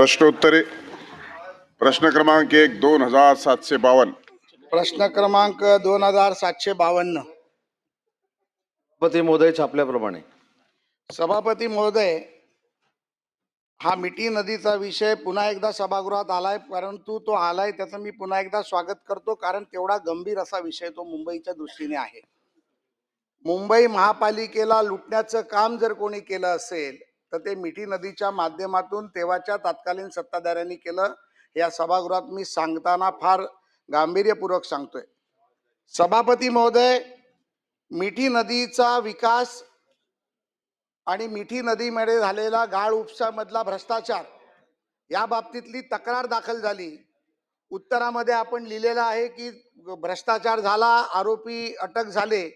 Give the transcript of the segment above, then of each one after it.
प्रश्नोत्तरे. प्रश्न क्रमांक एक दोन हजार सातशे बावन्न. प्रश्न क्रमांक दोन हजार सातशे बावन्न. सभापती महोदय छापल्याप्रमाणे. सभापती महोदय हा मिठी नदीचा विषय पुन्हा एकदा सभागृहात आलाय परंतु तो आलाय त्याचं मी पुन्हा एकदा स्वागत करतो कारण तेवढा गंभीर असा विषय तो मुंबईच्या दृष्टीने आहे. मुंबई महापालिकेला लुटण्याचं काम जर कोणी केलं असेल तर ते मिठी नदीच्या माध्यमातून तेव्हाच्या तत्कालीन सत्ताधाऱ्यांनी केलं. या सभागृहात मी सांगताना फार गांभीर्यपूर्वक सांगतोय. सभापती महोदय मिठी नदीचा विकास आणि मिठी नदीमध्ये झालेला गाळ उपसामधला भ्रष्टाचार या बाबतीतली तक्रार दाखल झाली. उत्तरामध्ये आपण लिहिलेलं आहे की भ्रष्टाचार झाला आरोपी अटक झाले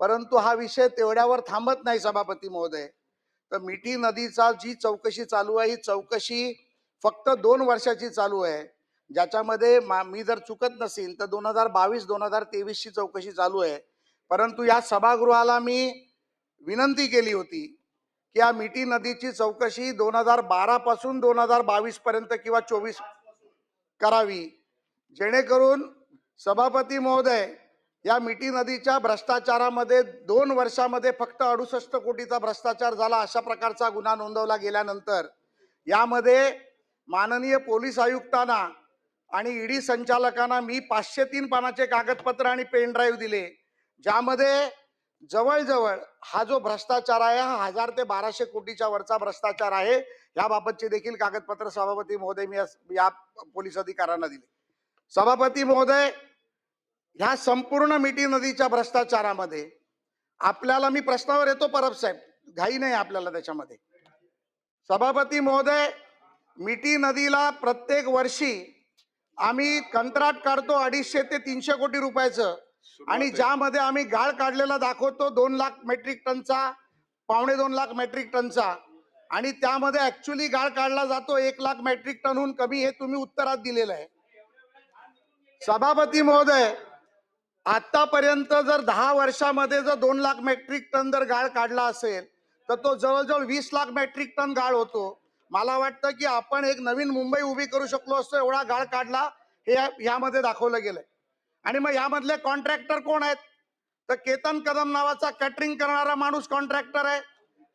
परंतु हा विषय तेवढ्यावर थांबत नाही सभापती महोदय. तर मिठी नदीचा जी चौकशी चालू आहे ही चौकशी फक्त दोन वर्षाची चालू आहे. ज्याच्यामध्ये मा- मी जर चुकत नसेल तर दोन हजार बावीस दोन हजार तेवीसची चौकशी चालू आहे. परंतु या सभागृहाला मी विनंती केली होती की या मिठी नदीची चौकशी दोन हजार बारापासून दोन हजार बावीसपर्यंत किंवा चोवीस करावी. जेणेकरून सभापती महोदय या मिठी नदीच्या भ्रष्टाचारामध्ये दोन वर्षामध्ये फक्त अडुसष्ट कोटीचा भ्रष्टाचार झाला अशा प्रकारचा गुन्हा नोंदवला गेल्यानंतर. यामध्ये माननीय पोलीस आयुक्तांना आणि ईडी संचालकांना मी पाचशे तीन पानाचे कागदपत्र आणि पेन ड्राईव्ह दिले ज्यामध्ये जवळजवळ हा जो भ्रष्टाचार आहे हा हजार ते बाराशे कोटीच्या वरचा भ्रष्टाचार आहे याबाबतचे देखील कागदपत्र सभापती महोदय मी या- या पोलीस अधिकाऱ्यांना दिले. सभापती महोदय ह्या संपूर्ण मिठी नदीच्या भ्रष्टाचारामध्ये आपल्याला मी प्रश्नावर येतो परब साहेब. घाई नाही आपल्याला त्याच्यामध्ये. सभापती महोदय मिठी नदीला प्रत्येक वर्षी आम्ही कंत्राट काढतो अडीचशे ते तीनशे कोटी रुपयाचं. आणि ज्यामध्ये आम्ही गाळ काढलेला दाखवतो दोन लाख मेट्रिक टनचा पावणे दोन लाख मेट्रिक टनचा. आणि त्यामध्ये ऍक्च्युली गाळ काढला जातो एक लाख मेट्रिक टनहून कमी हे तुम्ही उत्तरात दिलेलं आहे. सभापती महोदय आतापर्यंत जर दहा वर्षामध्ये जर दोन लाख मेट्रिक टन जर गाळ काढला असेल तर तो जवळजवळ वीस लाख मेट्रिक टन गाळ होतो. मला वाटतं की आपण एक नवीन मुंबई उभी करू शकलो असतो एवढा गाळ काढला हे यामध्ये दाखवलं गेलंय. आणि मग यामधले कॉन्ट्रॅक्टर कोण आहेत? तर केतन कदम नावाचा कॅटरिंग करणारा माणूस कॉन्ट्रॅक्टर आहे.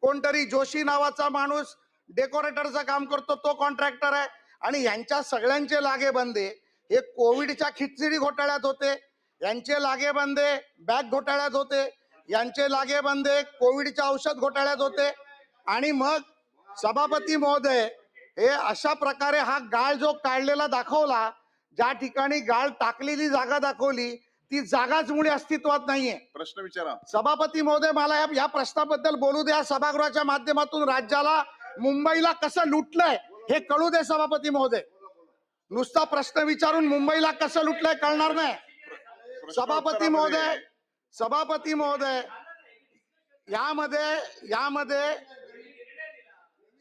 कोणतरी जोशी नावाचा माणूस डेकोरेटरचं काम करतो तो कॉन्ट्रॅक्टर आहे. आणि यांच्या सगळ्यांचे लागेबंदे हे कोविडच्या खिचडी घोटाळ्यात होते. यांचे लागेबंदे बॅग घोटाळ्यात होते. यांचे लागेबंदे कोविडच्या औषध घोटाळ्यात होते. आणि मग सभापती महोदय हे अशा प्रकारे हा गाळ जो काढलेला दाखवला ज्या ठिकाणी गाळ टाकलेली जागा दाखवली ती जागाच मुळे अस्तित्वात नाहीये. प्रश्न विचारा. सभापती महोदय मला या- या प्रश्नाबद्दल बोलू द्या. सभागृहाच्या माध्यमातून राज्याला मुंबईला कसं लुटलंय हे कळू दे सभापती महोदय. नुसता प्रश्न विचारून मुंबईला कसं लुटलंय कळणार नाही. सभापती महोदय सभापती महोदय यामध्ये यामध्ये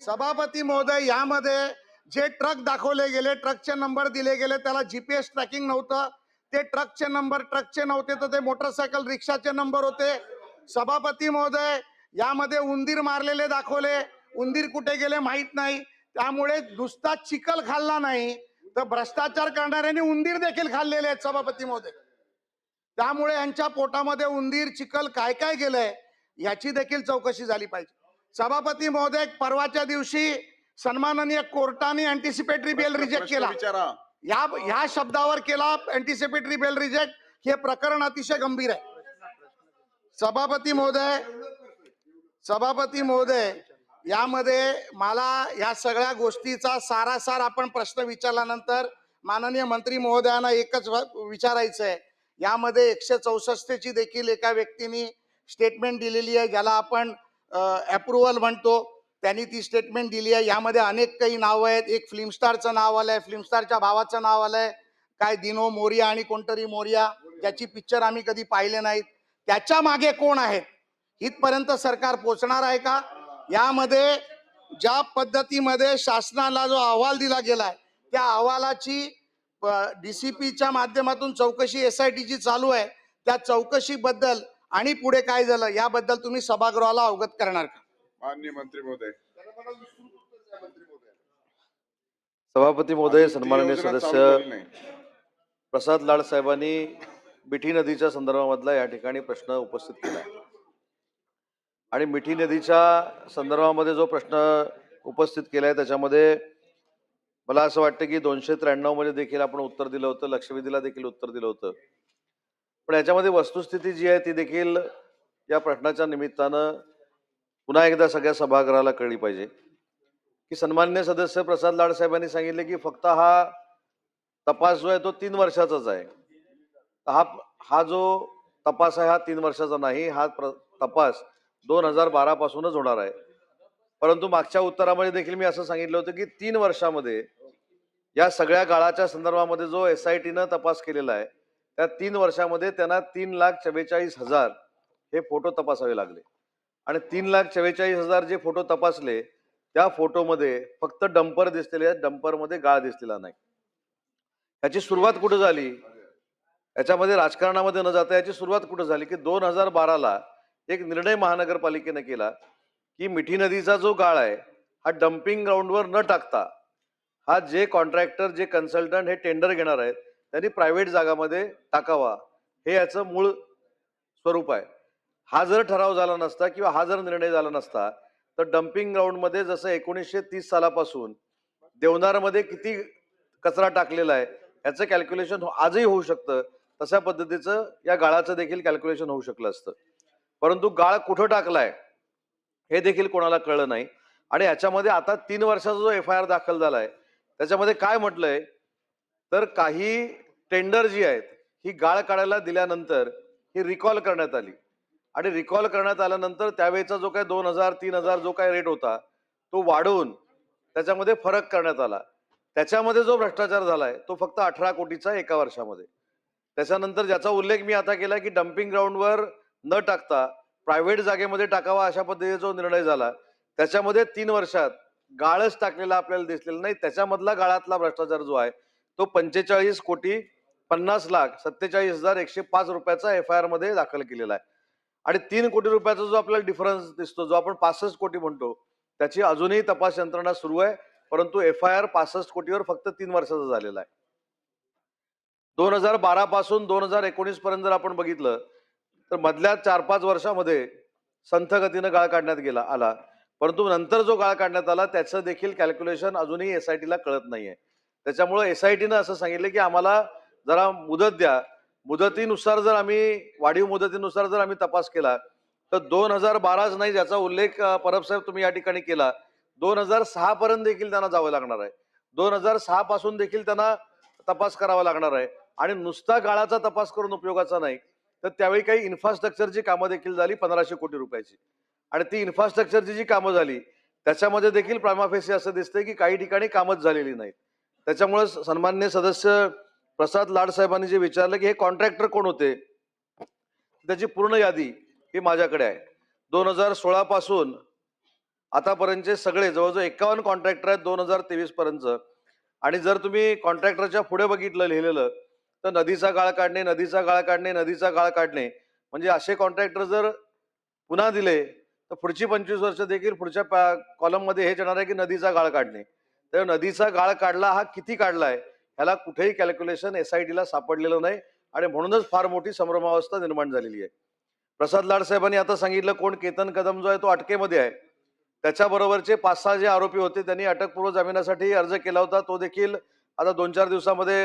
सभापती महोदय यामध्ये जे ट्रक दाखवले गेले ट्रकचे नंबर दिले गेले त्याला जीपीएस ट्रॅकिंग नव्हतं. ते ट्रकचे नंबर ट्रकचे नव्हते तर ते मोटरसायकल रिक्षाचे नंबर होते. सभापती महोदय यामध्ये उंदीर मारलेले दाखवले. उंदीर कुठे गेले माहीत नाही. त्यामुळे नुसता चिखल खाल्ला नाही. तर भ्रष्टाचार करणाऱ्यांनी उंदीर देखील खाल्लेले आहेत सभापती महोदय. त्यामुळे यांच्या पोटामध्ये उंदीर चिखल काय काय गेलंय याची देखील चौकशी झाली पाहिजे. सभापती महोदय परवाच्या दिवशी सन्माननीय कोर्टाने अँटिसिपेटरी बेल रिजेक्ट केला. या ह्या शब्दावर केला अँटिसिपेटरी बेल रिजेक्ट हे प्रकरण अतिशय गंभीर आहे. सभापती महोदय सभापती महोदय यामध्ये मला या सगळ्या गोष्टीचा सारासार आपण प्रश्न विचारल्यानंतर माननीय मंत्री महोदयांना एकच विचारायचं आहे यामध्ये एकशे चौसष्टची देखील एका व्यक्तीने स्टेटमेंट दिलेली आहे. ज्याला आपण अप्रुव्हल म्हणतो. त्यांनी ती स्टेटमेंट दिली आहे. यामध्ये अनेक काही नावं आहेत. एक फिल्मस्टारचं नाव आलंय. फिल्मस्टारच्या भावाचं नाव आहे काय दिनो मोरिया आणि कोणतरी मोरिया ज्याची पिक्चर आम्ही कधी पाहिले नाहीत. त्याच्यामागे कोण आहेत? इथपर्यंत सरकार पोचणार आहे का? यामध्ये ज्या पद्धतीमध्ये शासनाला जो अहवाल दिला गेलाय त्या अहवालाची डीसीपीच्या माध्यमातून चौकशी एस आय टीची चालू आहे त्या चौकशीबद्दल आणि पुढे काय झालं याबद्दल तुम्ही सभागृहाला अवगत करणार का माननीय मंत्री महोदय सभापती महोदय सन्माननीय सदस्य. प्रसाद लाड साहेबांनी मिठी नदीच्या संदर्भामधला या ठिकाणी प्रश्न उपस्थित केला आहे. आणि मिठी नदीच्या संदर्भामध्ये जो प्रश्न उपस्थित केलाय त्याच्यामध्ये मला असं वाटतं की दोनशे त्र्याण्णवमध्ये देखील आपण उत्तर दिलं होतं लक्षवेधीला देखील उत्तर दिलं होतं. पण याच्यामध्ये वस्तुस्थिती जी आहे ती देखील या प्रश्नाच्या निमित्तानं पुन्हा एकदा सगळ्या सभागृहाला कळली पाहिजे. की सन्मान्य सदस्य प्रसाद लाड साहेबांनी सांगितले की फक्त हा तपास जो आहे तो तीन वर्षाचाच आहे. हा हा जो तपास आहे हा तीन वर्षाचा नाही हा प्र- तपास दोन हजार बारा पासूनच होणार आहे. परंतु मागच्या उत्तरामध्ये देखील मी असं सांगितलं होतं की तीन वर्षामध्ये या सगळ्या गाळाच्या संदर्भामध्ये जो एस आय टीनं तपास केलेला आहे त्या तीन वर्षामध्ये त्यांना तीन लाख चव्वेचाळीस हजार हे फोटो तपासावे लागले. आणि तीन लाख चव्वेचाळीस हजार जे फोटो तपासले त्या फोटोमध्ये फक्त डंपर दिसलेले आहेत डंपरमध्ये गाळ दिसलेला नाही. ह्याची सुरुवात कुठं झाली? याच्यामध्ये राजकारणामध्ये न जाता याची सुरुवात कुठं झाली की दोन हजार बाराला एक निर्णय महानगरपालिकेने केला की मिठी नदीचा जो गाळ आहे हा डम्पिंग ग्राउंडवर न टाकता हा जे कॉन्ट्रॅक्टर जे कन्सल्टंट हे टेंडर घेणार आहेत त्यांनी प्रायव्हेट जागामध्ये टाकावा. हे याचं मूळ स्वरूप आहे. हा जर ठराव झाला नसता किंवा हा जर निर्णय झाला नसता तर डम्पिंग ग्राउंडमध्ये जसं एकोणीसशे तीस सालापासून देवनारमध्ये किती कचरा टाकलेला आहे याचं कॅल्क्युलेशन हो- आजही होऊ शकतं. तशा पद्धतीचं या गाळाचं देखील कॅल्क्युलेशन होऊ शकलं असतं. परंतु गाळ कुठं टाकलाय हे देखील कोणाला कळलं नाही. आणि याच्यामध्ये आता तीन वर्षाचा जो एफ आय आर दाखल झालाय त्याच्यामध्ये काय म्हटलंय? तर काही टेंडर जी आहेत ही गाळ काढायला दिल्यानंतर ही रिकॉल करण्यात आली. आणि रिकॉल करण्यात आल्यानंतर त्यावेळेचा जो काय दोन हजार तीन हजार जो काय रेट होता तो वाढवून त्याच्यामध्ये फरक करण्यात आला. त्याच्यामध्ये जो भ्रष्टाचार झालाय तो फक्त अठरा कोटीचा एका वर्षामध्ये. त्याच्यानंतर ज्याचा उल्लेख मी आता केला की डम्पिंग ग्राउंडवर न टाकता प्रायव्हेट जागेमध्ये टाकावा अशा पद्धतीचा जो निर्णय झाला त्याच्यामध्ये तीन वर्षात गाळच टाकलेला आपल्याला दिसलेला नाही. त्याच्यामधला गाळातला भ्रष्टाचार जो आहे तो पंचेचाळीस कोटी पन्नास लाख सत्तेचाळीस हजार एकशे पाच रुपयाचा एफ आय आरमध्ये दाखल केलेला आहे. आणि तीन कोटी रुपयाचा जो आपल्याला डिफरन्स दिसतो जो आपण पासष्ट कोटी म्हणतो त्याची अजूनही तपास यंत्रणा सुरू आहे परंतु एफ आय आर पासष्ट कोटीवर फक्त तीन वर्षाचा झालेला आहे. दोन हजार बारा पासून दोन हजार एकोणीस पर्यंत जर आपण बघितलं तर मधल्या चार पाच वर्षामध्ये संथ गतीनं गाळ काढण्यात गेला आला. परंतु नंतर जो गाळ काढण्यात आला त्याचं देखील कॅल्क्युलेशन अजूनही एस आय टीला कळत नाहीये. त्याच्यामुळे एस आय टीनं असं सांगितलं की आम्हाला जरा मुदत द्या. मुदतीनुसार जर आम्ही वाढीव मुदतीनुसार जर आम्ही तपास केला तर दोन हजार बाराच नाही ज्याचा उल्लेख परबसाहेब परब साहेब तुम्ही या ठिकाणी केला दोन हजार सहा पर्यंत देखील त्यांना जावं लागणार आहे. दोन हजार सहा पासून देखील त्यांना तपास करावा लागणार आहे. आणि नुसता गाळाचा तपास करून उपयोगाचा नाही. तर त्यावेळी काही इन्फ्रास्ट्रक्चरची कामं देखील झाली पंधराशे कोटी रुपयाची. आणि ती इन्फ्रास्ट्रक्चरची जी कामं झाली त्याच्यामध्ये देखील प्रामाफेसी असं दिसतंय की काही ठिकाणी कामच झालेली नाहीत. त्याच्यामुळे स- सन्मान्य सदस्य प्रसाद लाड साहेबांनी जे विचारलं की हे कॉन्ट्रॅक्टर कोण होते? त्याची पूर्ण यादी ही माझ्याकडे आहे. दोन हजार सोळा पासून आतापर्यंतचे सगळे जवळजवळ एकावन्न कॉन्ट्रॅक्टर आहेत दोन हजार तेवीस पर्यंत. आणि जर तुम्ही कॉन्ट्रॅक्टरच्या पुढे बघितलं लिहिलेलं तर नदीचा गाळ काढणे नदीचा गाळ काढणे नदीचा गाळ काढणे. म्हणजे असे कॉन्ट्रॅक्टर जर पुन्हा दिले तर पुढची पंचवीस वर्ष देखील पुढच्या कॉलममध्ये हेच येणार आहे की नदीचा गाळ काढणे. तर नदीचा गाळ काढला हा किती काढलाय? ह्याला कुठेही कॅल्क्युलेशन एस आय टीला सापडलेलं नाही आणि म्हणूनच फार मोठी संभ्रमावस्था निर्माण झालेली आहे. प्रसाद लाड साहेबांनी आता सांगितलं कोण केतन कदम जो आहे तो अटकेमध्ये आहे. त्याच्याबरोबरचे पाच सहा जे आरोपी होते त्यांनी अटकपूर्व जामिनासाठी अर्ज केला होता. तो देखील आता दोन चार दिवसामध्ये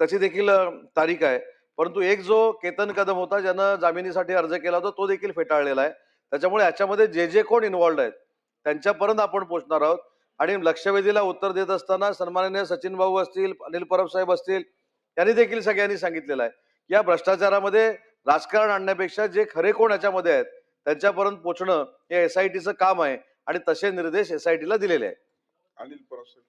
त्याची देखील तारीख आहे. परंतु एक जो केतन कदम होता ज्यानं जामिनीसाठी अर्ज केला होता तो देखील फेटाळलेला आहे. त्याच्यामुळे याच्यामध्ये जे जे कोण इन्व्हॉल्ड आहेत त्यांच्यापर्यंत आपण पोहोचणार आहोत. आणि लक्षवेधीला उत्तर देत असताना सन्माननीय सचिन भाऊ असतील अनिल परब साहेब असतील यांनी देखील सगळ्यांनी सांगितलेलं आहे की या भ्रष्टाचारामध्ये राजकारण आणण्यापेक्षा जे खरे कोण याच्यामध्ये आहेत त्यांच्यापर्यंत पोहोचणं हे एस आय टीचं काम आहे आणि तसे निर्देश एस आय टीला दिलेले आहेत. अनिल परब साहेब.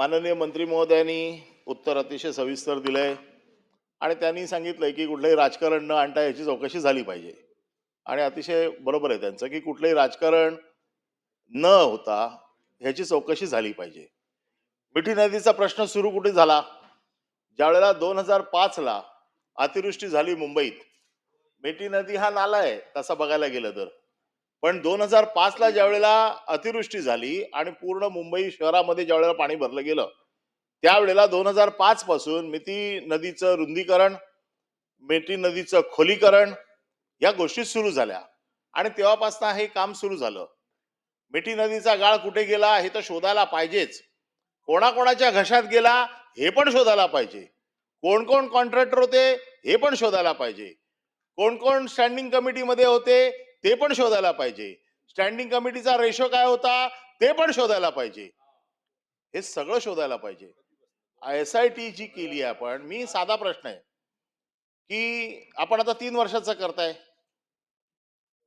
माननीय मंत्री महोदयांनी उत्तर अतिशय सविस्तर दिलंय. आणि त्यांनी सांगितलंय की कुठलंही राजकारण न आणता याची चौकशी झाली पाहिजे. आणि अतिशय बरोबर आहे त्यांचं की कुठलंही राजकारण न होता ह्याची चौकशी झाली पाहिजे. मिठी नदीचा प्रश्न सुरू कुठे झाला? ज्यावेळेला दोन हजार पाचला अतिवृष्टी झाली मुंबईत मिठी नदी हा नाला आहे तसा बघायला गेलं तर. पण दोन हजार पाच ला ज्या वेळेला अतिवृष्टी झाली आणि पूर्ण मुंबई शहरामध्ये ज्या वेळेला पाणी भरलं गेलं त्यावेळेला दोन हजार पाच पासून मिती नदीचं रुंदीकरण मेटी नदीचं खोलीकरण या गोष्टी सुरू झाल्या. आणि तेव्हापासून हे काम सुरू झालं. मिठी नदीचा गाळ कुठे गेला हे तर शोधायला पाहिजेच. कोणाकोणाच्या घशात गेला हे पण शोधायला पाहिजे. कोण कोण कॉन्ट्रॅक्टर होते हे पण शोधायला पाहिजे. कोण कोण स्टँडिंग कमिटीमध्ये होते ते पण शोधायला पाहिजे. स्टँडिंग कमिटीचा रेशो काय होता? ते पण शोधायला पाहिजे. हे सगळं शोधायला पाहिजे. एस आय टी जी केली आहे आपण. मी साधा प्रश्न आहे. की आपण आता तीन वर्षाचं करताय.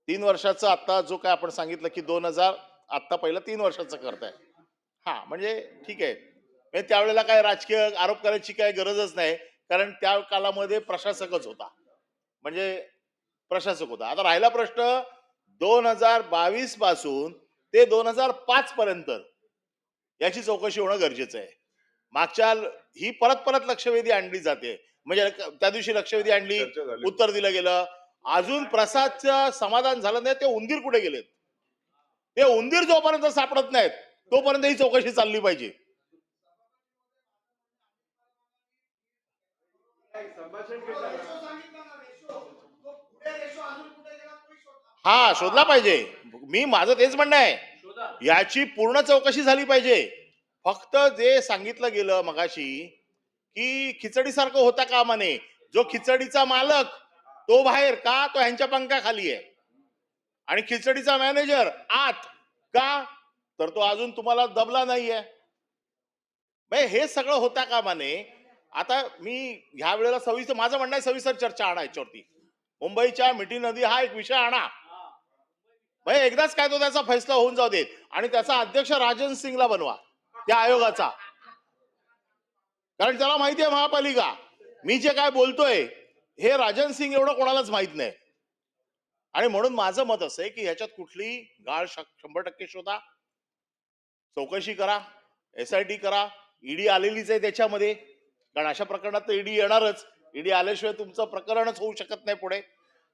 तीन वर्षाचं आता जो काय आपण सांगितलं की दोन हजार आत्ता पहिलं तीन वर्षाचं करताय. हा म्हणजे ठीक आहे. म्हणजे त्यावेळेला काय राजकीय आरोप करायची काय गरजच नाही. कारण त्या कालामध्ये प्रशासकच होता. म्हणजे प्रशासक होता आता राहिला प्रश्न दोन हजार बावीसपासून ते दोन हजार पाच पर्यंत. याची चौकशी होणं गरजेचं आहे. मागच्या ही परत परत लक्षवेधी आणली जाते. म्हणजे त्या दिवशी लक्षवेधी आणली उत्तर दिलं गेलं. अजून प्रसादचं समाधान झालं नाही ते उंदीर कुठे गेलेत? ते उंदीर जोपर्यंत सापडत नाहीत तोपर्यंत ही चौकशी चालली पाहिजे. हा शोधला पाहिजे. मी माझं तेच म्हणणं आहे. याची पूर्ण चौकशी झाली पाहिजे. फक्त जे सांगितलं गेलं मगाशी की खिचडीसारखं होता कामा नये जो खिचडीचा मालक तो बाहेर का? तो ह्यांच्या पंखाखाली आहे. आणि खिचडीचा मॅनेजर आत का? तर तो अजून तुम्हाला दबला नाहीये. हे सगळं होता कामा नये आता मी ह्या वेळेला सविस्तर माझं म्हणणं आहे सविस्तर चर्चा आणा याच्यावरती मुंबईच्या मिठी नदी हा एक विषय आणा. म्हणजे एकदाच काय तो त्याचा फैसला होऊन जाऊ देत. आणि त्याचा अध्यक्ष राजन सिंगला बनवा त्या आयोगाचा. कारण त्याला माहिती आहे महापालिका. मी जे काय बोलतोय हे राजन सिंग एवढं कोणालाच माहीत नाही. आणि म्हणून माझं मत असं आहे की ह्याच्यात कुठली गाळ शंभर टक्के शोधा. चौकशी करा एस आय टी करा. ईडी आलेलीच आहे त्याच्यामध्ये. कारण अशा प्रकरणात तर ईडी येणारच. ईडी आल्याशिवाय तुमचं प्रकरणच होऊ शकत नाही पुढे.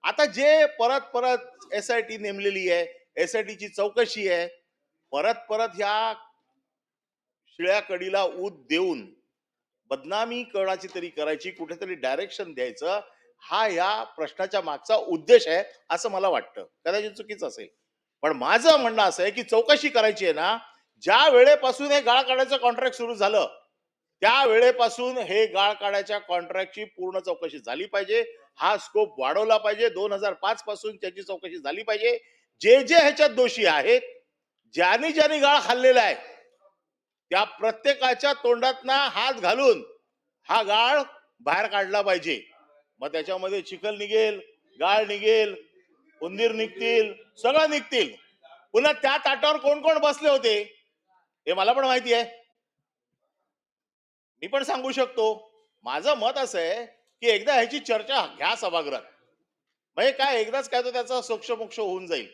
आता जे परत परत एस आय टी नेमलेली आहे एस आय टीची चौकशी आहे परत परत ह्या शिळ्या कडीला ऊत देऊन बदनामी करण्याची तरी करायची कुठेतरी डायरेक्शन द्यायचं हा या प्रश्नाच्या मागचा उद्देश आहे असं मला वाटतं. कदाचित चुकीचं असेल. पण माझं म्हणणं असं आहे की चौकशी करायची आहे ना ज्या वेळेपासून हे गाळ काढायचं कॉन्ट्रॅक्ट सुरू झालं त्या वेळेपासून हे गाळ काढायच्या कॉन्ट्रॅक्टची पूर्ण चौकशी झाली पाहिजे. हा स्कोप वाढवला पाहिजे. दोन हजार पाच पासून त्याची चौकशी झाली पाहिजे. जे जे ह्याच्यात दोषी आहेत ज्याने ज्याने गाळ खाल्लेला आहे त्या प्रत्येकाच्या तोंडात हात घालून हा गाळ बाहेर काढला पाहिजे. मग त्याच्यामध्ये चिखल निघेल गाळ निघेल उंदीर निघतील सगळं निघतील. पुन्हा त्या ताटावर कोण कोण बसले होते? हे मला पण माहिती आहे. मी पण सांगू शकतो. माझं मत असं आहे की एकदा ह्याची चर्चा घ्या सभागृहात. म्हणजे काय एकदाच काय तो त्याचा सोक्षमोक्ष होऊन जाईल.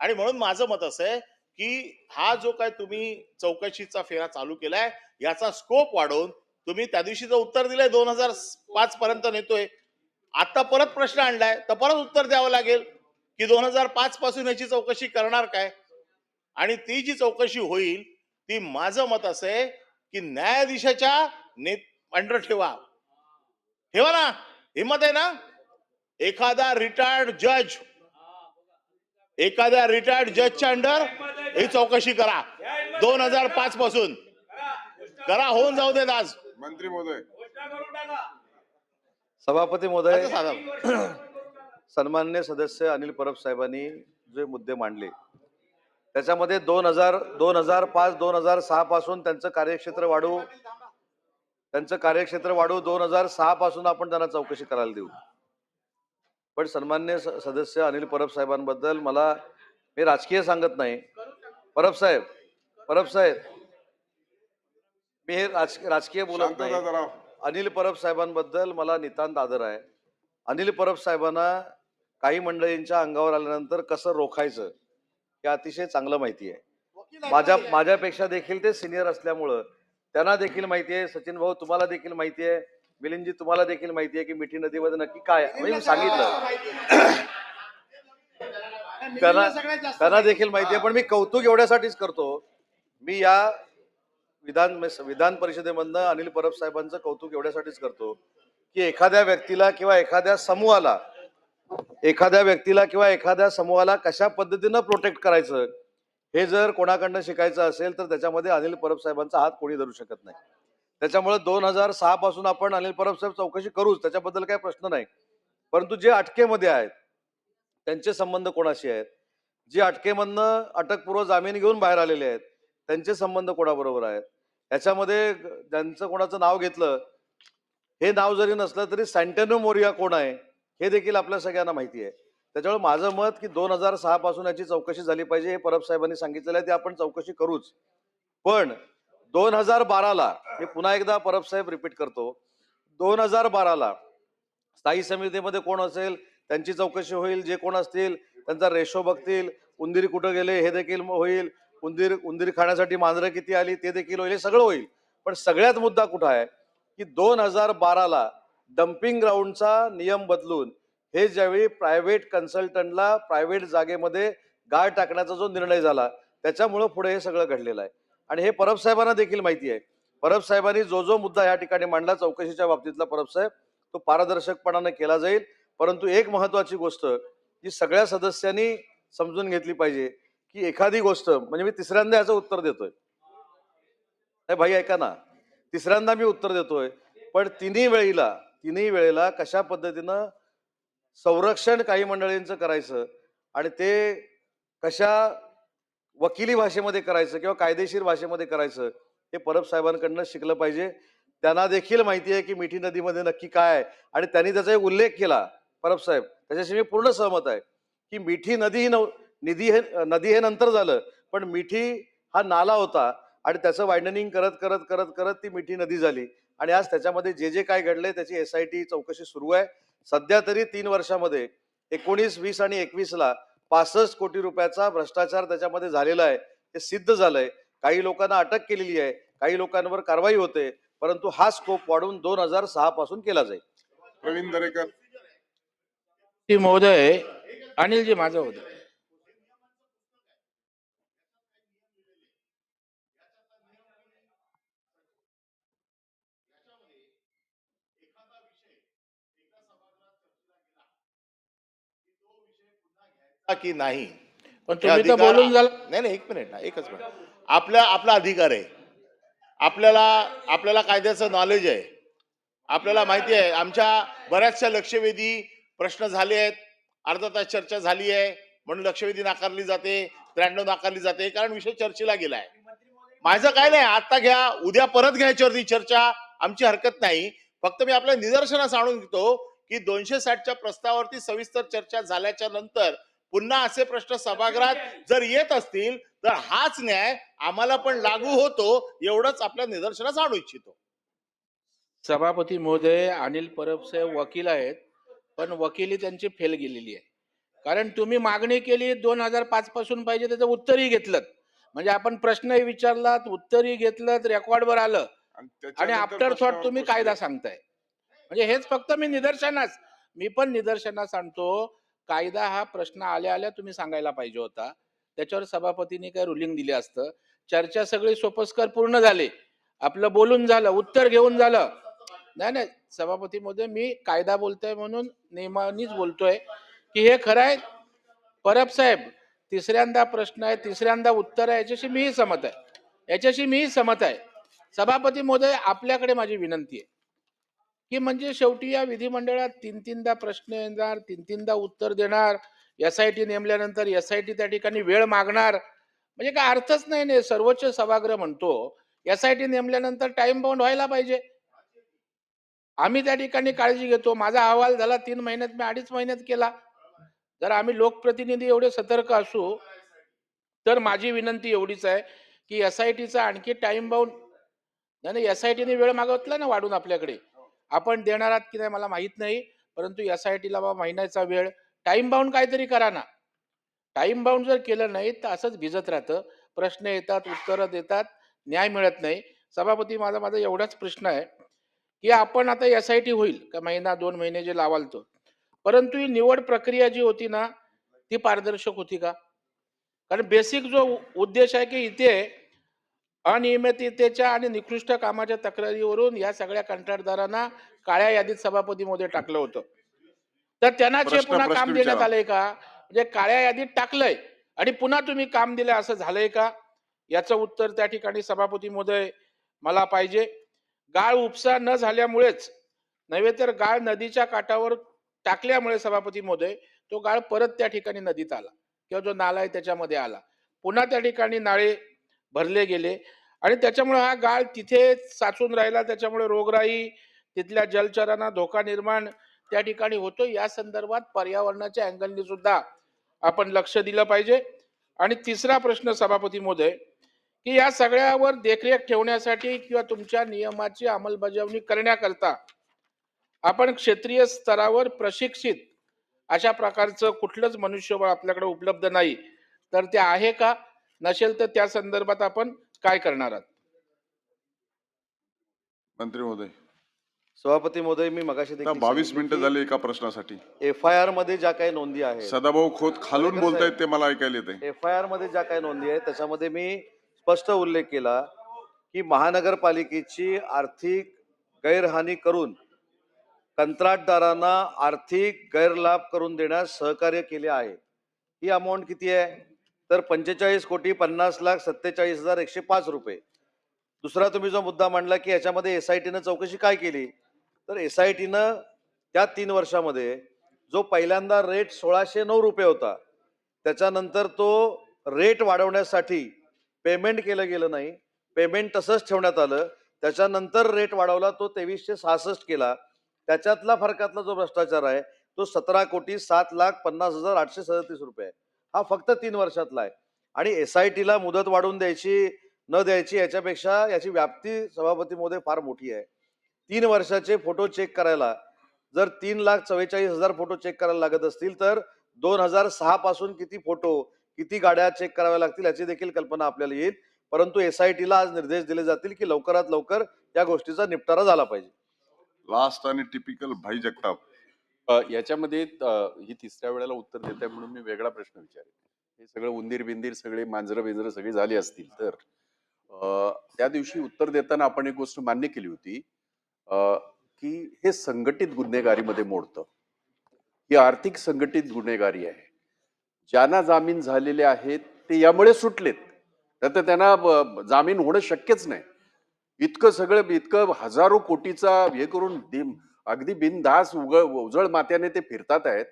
आणि म्हणून माझं मत असं आहे की हा जो काय तुम्ही चौकशीचा फेरा चालू केलाय याचा स्कोप वाढवून तुम्ही त्या दिवशी जो उत्तर दिलंय दोन हजार पाच पर्यंत नेतोय आता परत प्रश्न आणलाय तर परत उत्तर द्यावं लागेल की दोन हजार पाच पासून याची चौकशी करणार काय? आणि ती जी चौकशी होईल ती माझं मत असं आहे की न्यायाधीशाच्या ने अंडर ठेवा. ठेवा ना? हिंमत आहे ना? एखादा रिटायर्ड जज एखाद्या रिटायर्ड जजच्या अंडर ही चौकशी करा. दोन हजार पाच पासून. करा होऊन जाऊ देत आज. मंत्री महोदय. सभापती महोदय आता साधा. सन्मान्य सदस्य अनिल परब साहेबांनी जे मुद्दे मांडले त्याच्यामध्ये दोन हजार दोन हजार पाच दोन हजार सहा पासून त्यांचं कार्यक्षेत्र वाढू त्यांचं कार्यक्षेत्र वाढू. दोन हजार सहा पासून आपण त्यांना चौकशी करायला देऊ. पण सन्मान्य सदस्य अनिल परब साहेबांबद्दल मला मी राजकीय सांगत नाही. परब साहेब परब साहेब मी हे राज राजकीय बोलत नाही. अनिल परब साहेबांबद्दल मला नितांत आदर आहे. अनिल परब साहेबांना काही मंडळींच्या अंगावर आल्यानंतर कसं रोखायचं हे अतिशय चांगलं माहिती आहे. माझ्या माझ्यापेक्षा देखील ते सिनियर असल्यामुळं त्यांना देखील माहिती आहे सचिन भाऊ तुम्हाला देखील माहिती आहे मिलिंदजी तुम्हाला देखील माहिती आहे की मिठी नदीमध्ये नक्की काय. म्हणजे मी सांगितलं. त्यांना त्यांना देखील माहिती आहे पण मी कौतुक एवढ्यासाठीच करतो मी या विधान विधान परिषदेमधनं अनिल परब साहेबांचं कौतुक एवढ्यासाठीच करतो की एखाद्या व्यक्तीला किंवा एखाद्या समूहाला एखाद्या व्यक्तीला किंवा एखाद्या समूहाला कशा पद्धतीनं प्रोटेक्ट करायचं? हे जर कोणाकडनं शिकायचं असेल तर त्याच्यामध्ये अनिल परब साहेबांचा हात कोणी धरू शकत नाही. त्याच्यामुळे दोन हजार सहा पासून आपण अनिल परब साहेब चौकशी करूच त्याच्याबद्दल काही प्रश्न नाही. परंतु जे अटकेमध्ये आहेत त्यांचे संबंध कोणाशी आहेत? जे अटकेमधनं अटकपूर्व जामीन घेऊन बाहेर आलेले आहेत त्यांचे संबंध कोणाबरोबर आहेत? याच्यामध्ये ज्यांचं कोणाचं नाव घेतलं हे नाव जरी नसलं तरी सँटेनो मोरिया कोण आहे हे देखील आपल्या सगळ्यांना माहिती आहे. त्याच्यामुळे माझं मत की दोन हजार सहा पासून याची चौकशी झाली पाहिजे हे परब साहेबांनी सांगितलेलं आहे ते आपण चौकशी करूच. पण दोन हजार बाराला मी पुन्हा एकदा परब साहेब रिपीट करतो दोन हजार बाराला स्थायी समितीमध्ये कोण असेल त्यांची चौकशी होईल जे कोण असतील त्यांचा रेशो बघतील उंदीर कुठं गेले हे देखील होईल उंदीर उंदीर खाण्यासाठी मांजरं किती आली ते देखील होईल हे सगळं होईल. पण सगळ्यात मुद्दा कुठं आहे की दोन हजार बाराला डम्पिंग ग्राउंडचा नियम बदलून हे ज्यावेळी प्रायव्हेट कन्सल्टंटला प्रायव्हेट जागेमध्ये गाळ टाकण्याचा जो निर्णय झाला त्याच्यामुळं पुढे हे सगळं घडलेलं आहे. आणि हे परब साहेबांना देखील माहिती आहे. परब साहेबांनी जो जो मुद्दा या ठिकाणी मांडला चौकशीच्या बाबतीतला परब साहेब तो पारदर्शकपणाने केला जाईल. परंतु एक महत्वाची गोष्ट जी सगळ्या सदस्यांनी समजून घेतली पाहिजे की एखादी गोष्ट म्हणजे मी तिसऱ्यांदा याचं उत्तर देतोय. नाही भाई ऐका ना. तिसऱ्यांदा मी उत्तर देतोय. पण तिन्ही वेळेला तिन्ही वेळेला कशा पद्धतीनं संरक्षण काही मंडळींचं करायचं आणि ते कशा वकिली भाषेमध्ये करायचं किंवा कायदेशीर भाषेमध्ये करायचं हे परब साहेबांकडनं शिकलं पाहिजे. त्यांना देखील माहिती आहे की मिठी नदीमध्ये नक्की काय आहे आणि त्यांनी त्याचा एक उल्लेख केला. परब साहेब त्याच्याशी मी पूर्ण सहमत आहे की मिठी नदी ही नव निधी हे नदी हे नंतर झालं पण मिठी हा नाला होता आणि त्याचं वायडनिंग करत करत करत करत ती मिठी नदी झाली. आणि आज त्याच्यामध्ये जे जे काय घडलंय त्याची एस आय टी चौकशी सुरू आहे. सध्या तरी तीन वर्षामध्ये एकोणीस वीस आणि एकवीसला पासष्ट कोटी रुपयाचा भ्रष्टाचार त्याच्यामध्ये झालेला आहे. हे सिद्ध झालंय. काही लोकांना अटक केलेली आहे. काही लोकांवर कारवाई होते. परंतु हा स्कोप वाढवून दोन हजार सहा पासून केला जाईल. प्रवीण दरेकर. जी महोदय अनिलजी माझं होतं की नाही? पण तुम्ही तर अधिकार- बोलून झाला नाही नाही एक मिनिट ना एकच मिनिट. आपल्या आपला अधिकार आहे. आपल्याला आपल्याला कायद्याचं नॉलेज आहे. आपल्याला माहिती आहे आमच्या बऱ्याचशा लक्षवेधी प्रश्न झाले आहेत. अर्धा तास चर्चा झाली आहे म्हणून लक्षवेधी नाकारली जाते त्र्याण्णव नाकारली जाते कारण विषय चर्चेला गेलाय. माझं काय नाही आता घ्या उद्या परत घ्यायच्यावरती चर्चा आमची हरकत नाही. फक्त मी आपल्या निदर्शनास आणून देतो की दोनशे साठच्या प्रस्तावावरती सविस्तर चर्चा झाल्याच्यानंतर पुन्हा असे प्रश्न सभागृहात जर येत असतील तर हाच न्याय आम्हाला पण लागू होतो एवढंच आपल्या निदर्शनास आणू इच्छितो. सभापती महोदय अनिल परब साहेब वकील आहेत पण वकिली त्यांची फेल गेलेली आहे. कारण तुम्ही मागणी केली दोन हजार पाच पासून पाहिजे त्याचं उत्तरही घेतलं म्हणजे आपण प्रश्नही विचारलात उत्तरही घेतलं रेकॉर्डवर आलं. आणि आफ्टर थॉट तुम्ही प्रश्न. कायदा सांगताय. म्हणजे हेच फक्त मी निदर्शनास मी पण निदर्शनास आणतो कायदा हा प्रश्न आल्या आल्या तुम्ही सांगायला पाहिजे होता. त्याच्यावर सभापतीने काय रुलिंग दिले असतं. चर्चा सगळी सोपस्कर पूर्ण झाली. आपलं बोलून झालं उत्तर घेऊन झालं. नाही नाही. सभापतीमध्ये मी कायदा बोलतोय म्हणून नियमानीच बोलतोय की हे खरं आहे. परब साहेब तिसऱ्यांदा प्रश्न आहे तिसऱ्यांदा उत्तर आहे. याच्याशी मीही सहमत आहे. याच्याशी मीही सहमत आहे. सभापती महोदय आपल्याकडे माझी विनंती आहे. की म्हणजे शेवटी या विधिमंडळात तीन तीनदा प्रश्न येणार तीन तीनदा उत्तर देणार एस आय टी नेमल्यानंतर एस आय टी त्या ठिकाणी वेळ मागणार. म्हणजे काय अर्थच नाही नाही सर्वोच्च सभागृह म्हणतो एस आय टी नेमल्यानंतर टाइम बाउंड व्हायला पाहिजे. आम्ही त्या ठिकाणी काळजी घेतो. माझा अहवाल झाला तीन महिन्यात मी अडीच महिन्यात केला. जर आम्ही लोकप्रतिनिधी एवढे सतर्क असू तर माझी विनंती एवढीच आहे की एस आय टीचा आणखी टाइम बाउंड नाही एस आय टीने वेळ मागवतला ना वाढून आपल्याकडे. आपण देणार आहात की नाही मला माहीत नाही परंतु एस आय टीला बा महिन्याचा वेळ टाइम बाउंड काहीतरी करा ना. टाइम बाउंड जर केलं नाही तर असंच भिजत राहतं. प्रश्न येतात उत्तरं देतात न्याय मिळत नाही. सभापती माझा माझा एवढाच प्रश्न आहे की आपण आता एस आय टी होईल का महिना दोन महिने जे लावाल तो. परंतु ही निवड प्रक्रिया जी होती ना ती पारदर्शक होती का? कारण बेसिक जो उ- उद्देश आहे की इथे अनियमिततेच्या आणि निकृष्ट कामाच्या तक्रारीवरून या सगळ्या कंत्राटदारांना काळ्या यादीत सभापती मध्ये टाकलं होतं. तर त्यांना जे पुन्हा काम देण्यात. आलंय का? म्हणजे काळ्या यादीत टाकलंय आणि पुन्हा तुम्ही काम दिलंय असं झालंय का? याचं उत्तर त्या ठिकाणी सभापती महोदय मला पाहिजे. गाळ उपसा न झाल्यामुळेच नव्हे तर गाळ नदीच्या काठावर टाकल्यामुळे सभापती महोदय तो गाळ परत त्या ठिकाणी नदीत आला किंवा जो नाला आहे त्याच्यामध्ये आला. पुन्हा त्या ठिकाणी नाळे भरले गेले. आणि त्याच्यामुळे हा गाळ तिथे साचून राहिला. त्याच्यामुळे रोगराई तिथल्या जलचरांना धोका निर्माण त्या ठिकाणी होतो या संदर्भात पर्यावरणाच्या अँगलने सुद्धा आपण लक्ष दिलं पाहिजे. आणि तिसरा प्रश्न सभापती महोदय की या सगळ्यावर देखरेख ठेवण्यासाठी किंवा तुमच्या नियमाची अंमलबजावणी करण्याकरता आपण क्षेत्रीय स्तरावर प्रशिक्षित अशा प्रकारचं कुठलंच मनुष्यबळ आपल्याकडे उपलब्ध नाही. तर ते आहे का? नसेल तर त्या संदर्भात आपण काय करणार आहात? मंत्री महोदय. सभापती महोदय मी मगाशी आता बावीस मिनिटं झाली एका प्रश्नासाठी. एफ आय आरमध्ये ज्या काही नोंदी आहेत. सदाभाऊ खोत खालून बोलतायत ते मला ऐकायला येते एफ आय आरमध्ये ज्या काही नोंदी आहेत त्याच्यामध्ये मी स्पष्ट उल्लेख केला की महानगरपालिकेची आर्थिक गैरहानी करून कंत्राटदारांना आर्थिक गैरलाभ करून देण्यास सहकार्य केले आहे. ही अमाऊंट किती आहे? तर पंचेचाळीस कोटी पन्नास लाख सत्तेचाळीस हजार एकशे पाच रुपये. दुसरा तुम्ही जो मुद्दा मांडला की याच्यामध्ये एस आय टीनं चौकशी काय केली? तर एस आय टीनं त्या तीन वर्षामध्ये जो पहिल्यांदा रेट सोळाशे नऊ रुपये होता त्याच्यानंतर तो रेट वाढवण्यासाठी पेमेंट केलं गेलं नाही. पेमेंट तसंच ठेवण्यात आलं. त्याच्यानंतर रेट वाढवला तो तेवीसशे सहासष्ट केला. त्याच्यातला फरकातला जो भ्रष्टाचार आहे तो सतरा कोटी सात लाख पन्नास हजार आठशे सदतीस रुपये आहे. हा फक्त तीन वर्षातला आहे. आणि एस आय टीला मुदत वाढवून द्यायची न द्यायची याच्यापेक्षा याची व्याप्ती सभापती फार मोठी आहे. तीन वर्षाचे फोटो चेक करायला जर तीन लाख चव्वेचाळीस हजार फोटो चेक करायला लागत असतील तर दोन हजार सहा पासून किती फोटो किती गाड्या चेक कराव्या लागतील याची देखील कल्पना आपल्याला येईल. परंतु एस आय टीला आज निर्देश दिले जातील की लवकरात लवकर या गोष्टीचा निपटारा झाला पाहिजे. लास्ट आणि टिपिकल भाई जगताप. अ, याच्यामध्ये अ, ही तिसऱ्या वेळेला उत्तर देत आहे म्हणून मी वेगळा प्रश्न विचारेन. हे सगळं उंदीर बिंदीर सगळे मांजरं बिंजरं सगळी झाली असतील तर अ, त्या दिवशी उत्तर देताना आपण एक गोष्ट मान्य केली होती अ, की हे संघटित गुन्हेगारीमध्ये मोडतं. ही आर्थिक संघटित गुन्हेगारी आहे. ज्यांना जामीन झालेले आहेत ते यामुळे सुटलेत. तर तर त्यांना ब- जामीन होणं शक्यच नाही. इतकं सगळं इतकं हजारो कोटीचा हे करून दिम- अगदी बिनधास उगळ उजळ मात्याने ते फिरतात आहेत.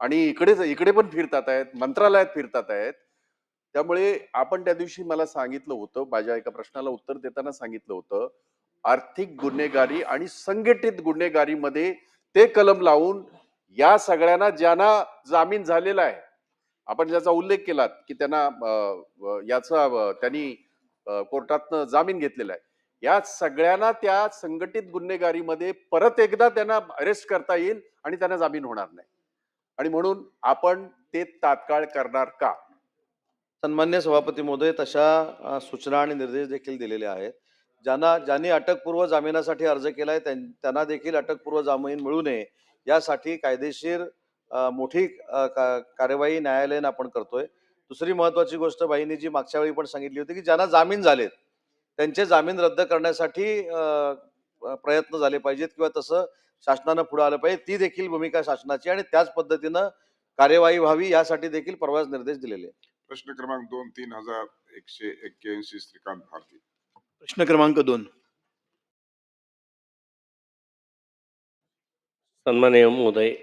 आणि इकडे इकडे पण फिरतात आहेत मंत्रालयात फिरतात आहेत. त्यामुळे आपण त्या दिवशी मला सांगितलं होतं माझ्या एका प्रश्नाला उत्तर देताना सांगितलं होतं आर्थिक गुन्हेगारी आणि संघटित गुन्हेगारीमध्ये ते कलम लावून या सगळ्यांना ज्यांना जामीन झालेला आहे आपण ज्याचा उल्लेख केलात की त्यांना याचा त्यांनी कोर्टातनं जामीन घेतलेला आहे. या सगळ्यांना त्या संघटित गुन्हेगारीमध्ये परत एकदा त्यांना अरेस्ट करता येईल आणि त्यांना जामीन होणार नाही. आणि म्हणून आपण ते तात्काळ करणार का? सन्मान्य सभापती महोदय तशा सूचना आणि निर्देश देखील दिलेले आहेत. ज्यांना ज्यांनी अटकपूर्व जामिनासाठी अर्ज केलाय त्यां- त्यांना देखील अटकपूर्व जामीन मिळू नये. यासाठी कायदेशीर मोठी का- कार्यवाही न्यायालयाने आपण करतोय. दुसरी महत्वाची गोष्ट बाईंनी जी मागच्या वेळी पण सांगितली होती की ज्यांना जामीन झालेत त्यांचे जामीन रद्द करण्यासाठी प्रयत्न झाले पाहिजेत किंवा तसं शासनानं पुढे आलं पाहिजे. ती देखील भूमिका शासनाची आणि त्याच पद्धतीनं कार्यवाही व्हावी यासाठी देखील परवाच निर्देश दिलेले आहेत. प्रश्न क्रमांक दोन तीन हजार एकशे एक्क्याऐंशी श्रीकांत भारती. प्रश्न क्रमांक दोन. सन्माननीय महोदय